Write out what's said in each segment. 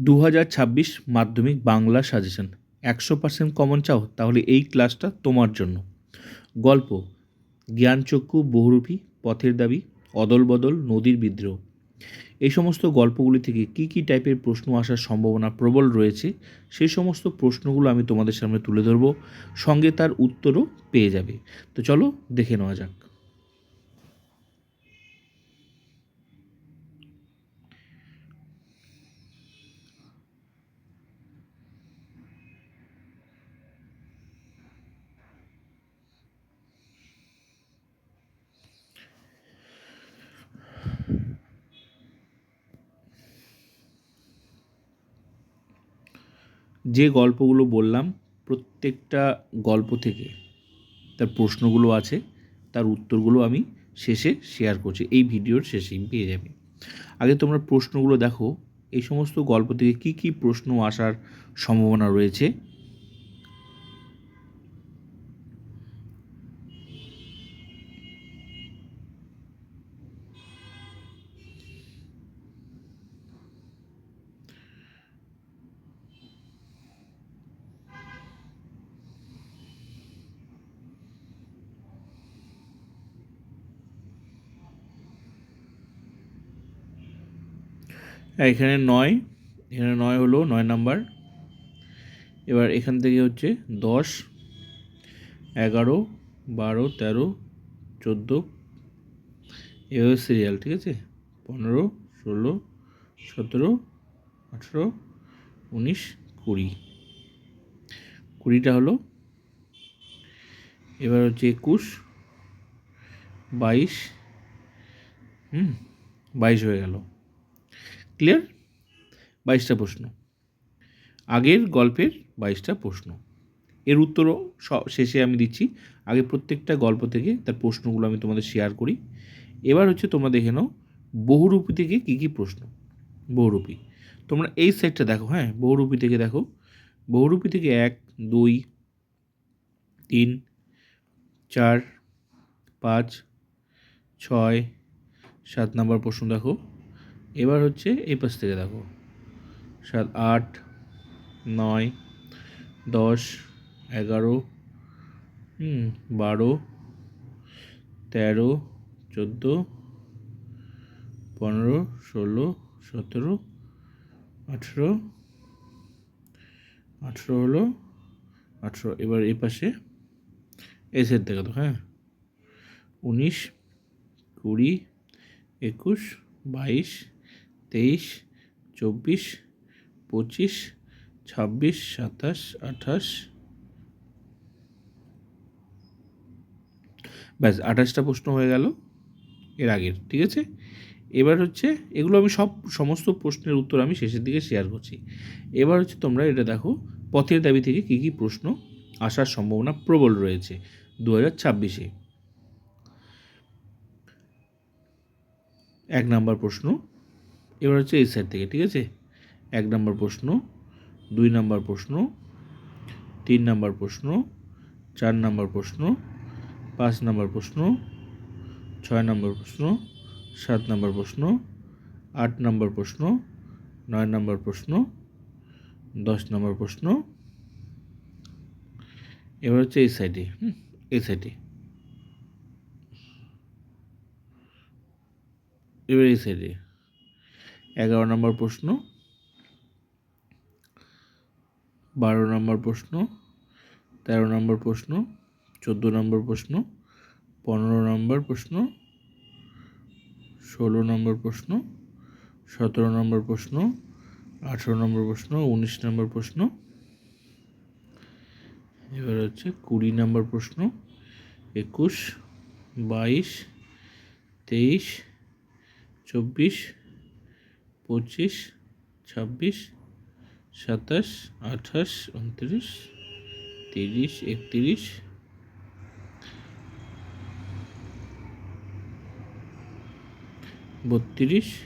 দু হাজার ছাব্বিশ মাধ্যমিক বাংলা সাজেশন। একশো পার্সেন্ট কমন চাও, তাহলে এই ক্লাসটা তোমার জন্য। গল্প, জ্ঞানচক্ষু বহুরূপী, পথের দাবি অদল বদল নদীর বিদ্রোহ। এই সমস্ত গল্পগুলি থেকে কী কী টাইপের প্রশ্ন আসার সম্ভাবনা প্রবল রয়েছে, সেই সমস্ত প্রশ্নগুলো আমি তোমাদের সামনে তুলে ধরবো। সঙ্গে তার উত্তরও পেয়ে যাবে। তো চলো দেখে নেওয়া যাক। যে গল্পগুলো বললাম, প্রত্যেকটা গল্প থেকে তার প্রশ্নগুলো আছে, তার উত্তরগুলো আমি শেষে শেয়ার করছি। এই ভিডিওর শেষেই পেয়ে যাবে। আগে তোমরা প্রশ্নগুলো দেখো, এই সমস্ত গল্প থেকে কি কি প্রশ্ন আসার সম্ভাবনা রয়েছে? এখানে নয়। এখানে নয় হলো, নয় নাম্বার। এবার এখান থেকে হচ্ছে দশ, এগারো, বারো, তেরো, চোদ্দ। এভাবে সিরিয়াল ঠিক আছে? পনেরো, ষোলো, সতেরো, আঠেরো, উনিশ, কুড়ি। কুড়িটা হলো। এবার হচ্ছে একুশ, বাইশ, হুম, বাইশ হয়ে গেল। ক্লিয়ার? বাইশটা প্রশ্ন। আগের গল্পের বাইশটা প্রশ্ন। এর উত্তরও শেষে আমি দিচ্ছি। আগে প্রত্যেকটা গল্প থেকে তার প্রশ্নগুলো আমি তোমাদের শেয়ার করি। এবার হচ্ছে তোমরা দেখে নাও, বহুরূপী থেকে কী কী প্রশ্ন? বহুরূপী। তোমরা এই সাইডটা দেখো হ্যাঁ? বহুরূপী থেকে দেখো। বহুরূপী থেকে এক, দুই, তিন, চার, পাঁচ, ছয়, সাত নাম্বার প্রশ্ন দেখো। এবার হচ্ছে এই পাশ থেকে দেখো। সাত, আট, নয়, দশ, এগারো বারো, তেরো, চোদ্দ, পনেরো, ষোলো, সতেরো, আঠেরো আঠেরো হলো, আঠেরো। এবার এই পাশে সাইড থেকে তো হ্যাঁ? উনিশ, কুড়ি, একুশ, বাইশ তেইশ, চব্বিশ, পঁচিশ, ছাব্বিশ, সাতাশ, আঠাশ। ব্যাস, আঠাশটা প্রশ্ন হয়ে গেল এর আগের, ঠিক আছে? এবার হচ্ছে, এগুলো আমি সব সমস্ত প্রশ্নের উত্তর আমি শেষের দিকে শেয়ার করছি। এবার হচ্ছে তোমরা এটা দেখো, পথের দাবি থেকে কী কী প্রশ্ন আসার সম্ভাবনা প্রবল রয়েছে দু হাজার ছাব্বিশে। এক নাম্বার প্রশ্ন এবার হচ্ছে এই সাইড থেকে, ঠিক আছে? এক নাম্বার প্রশ্ন, দুই নাম্বার প্রশ্ন, তিন নাম্বার প্রশ্ন, চার নাম্বার প্রশ্ন, পাঁচ নাম্বার প্রশ্ন, ছয় নাম্বার প্রশ্ন, সাত নাম্বার প্রশ্ন, আট নাম্বার প্রশ্ন, নয় নাম্বার প্রশ্ন, দশ নাম্বার প্রশ্ন। এবার হচ্ছে এই সাইডে এই সাইডে এবার এই সাইডে এগারো নম্বর প্রশ্ন। বারো নম্বর প্রশ্ন, তেরো নম্বর প্রশ্ন, চোদ্দ নম্বর প্রশ্ন, পনেরো নম্বর প্রশ্ন, ষোলো নম্বর প্রশ্ন, সতেরো নম্বর প্রশ্ন, আঠেরো নম্বর প্রশ্ন, উনিশ নম্বর প্রশ্ন। এবার হচ্ছে কুড়ি নম্বর প্রশ্ন, একুশ, বাইশ, তেইশ, চব্বিশ পঁচিশ, ছাব্বিশ, সাতাশ, আঠাশ, উনত্রিশ, তিরিশ, একত্রিশ। বত্রিশ।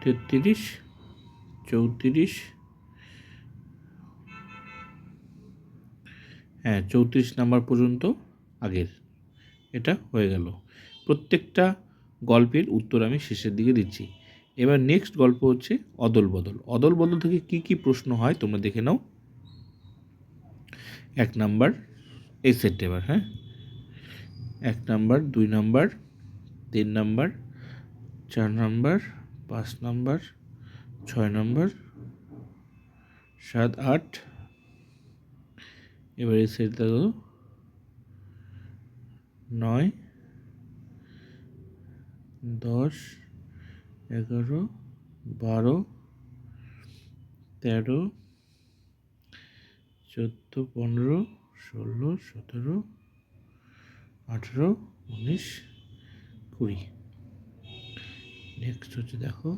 তেত্রিশ, চৌত্রিশ। হ্যাঁ চৌত্রিশ নাম্বার পর্যন্ত আগের। এটা হয়ে গেল। প্রত্যেকটা গল্পের উত্তর আমি শেষের দিকে দিচ্ছি। এবার নেক্সট গল্প হচ্ছে অদল বদল। অদল বদল থেকে কি কি প্রশ্ন হয় তোমরা দেখে নাও। এক নাম্বার, এই সেটটা এবার হ্যাঁ? এক নাম্বার, দুই নাম্বার, তিন নাম্বার, চার নাম্বার, পাঁচ নাম্বার, ছয় নাম্বার, সাত, আট। এবার এই সেট দেখো নয় দশ, এগারো, বারো, তেরো, চোদ্দ, পনেরো, ষোলো, সতেরো, আঠেরো, উনিশ, কুড়ি। নেক্সট হচ্ছে দেখো,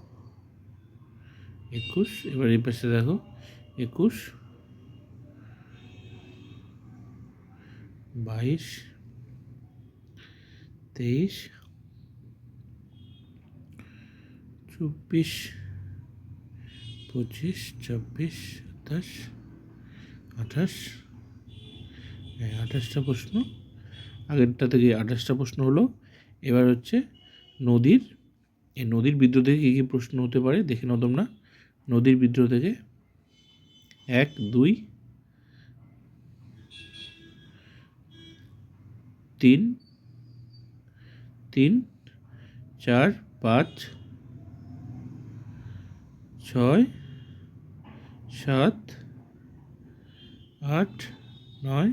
একুশ। এবার এই পাশে দেখো, একুশ, বাইশ, তেইশ চব্বিশ, পঁচিশ, ছাব্বিশ, সাতাশ, আঠাশ। হ্যাঁ আঠাশটা প্রশ্ন। আগেরটা থেকে আঠাশটা প্রশ্ন হলো, এবার হচ্ছে নদীর, এই নদীর বিদ্রোহ থেকে কী কী প্রশ্ন হতে পারে দেখে নাও তোমরা। নদীর বিদ্রোহ থেকে এক, দুই, তিন তিন, চার, পাঁচ ছয়, সাত, আট, নয়,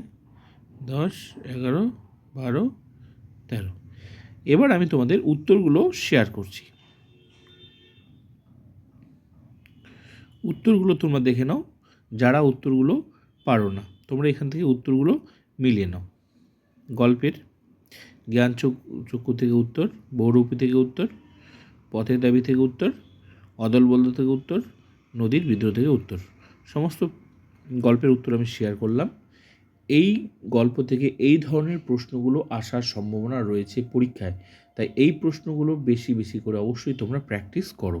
দশ, এগারো, বারো, তেরো। এবার আমি তোমাদের উত্তরগুলো শেয়ার করছি। উত্তরগুলো তোমরা দেখে নাও, যারা উত্তরগুলো পারো না, তোমরা এখান থেকে উত্তরগুলো মিলিয়ে নাও। গল্পের জ্ঞান চক্ষু থেকে উত্তর, বহুরূপী থেকে উত্তর, পথের দাবি থেকে উত্তর অদল বদল থেকে উত্তর, নদীর বিদ্রোহ থেকে উত্তর। সমস্ত গল্পের উত্তর আমি শেয়ার করলাম। এই গল্প থেকে এই ধরনের প্রশ্নগুলো আসার সম্ভাবনা রয়েছে পরীক্ষায়। তাই এই প্রশ্নগুলো বেশি বেশি করে অবশ্যই তোমরা প্র্যাকটিস করো।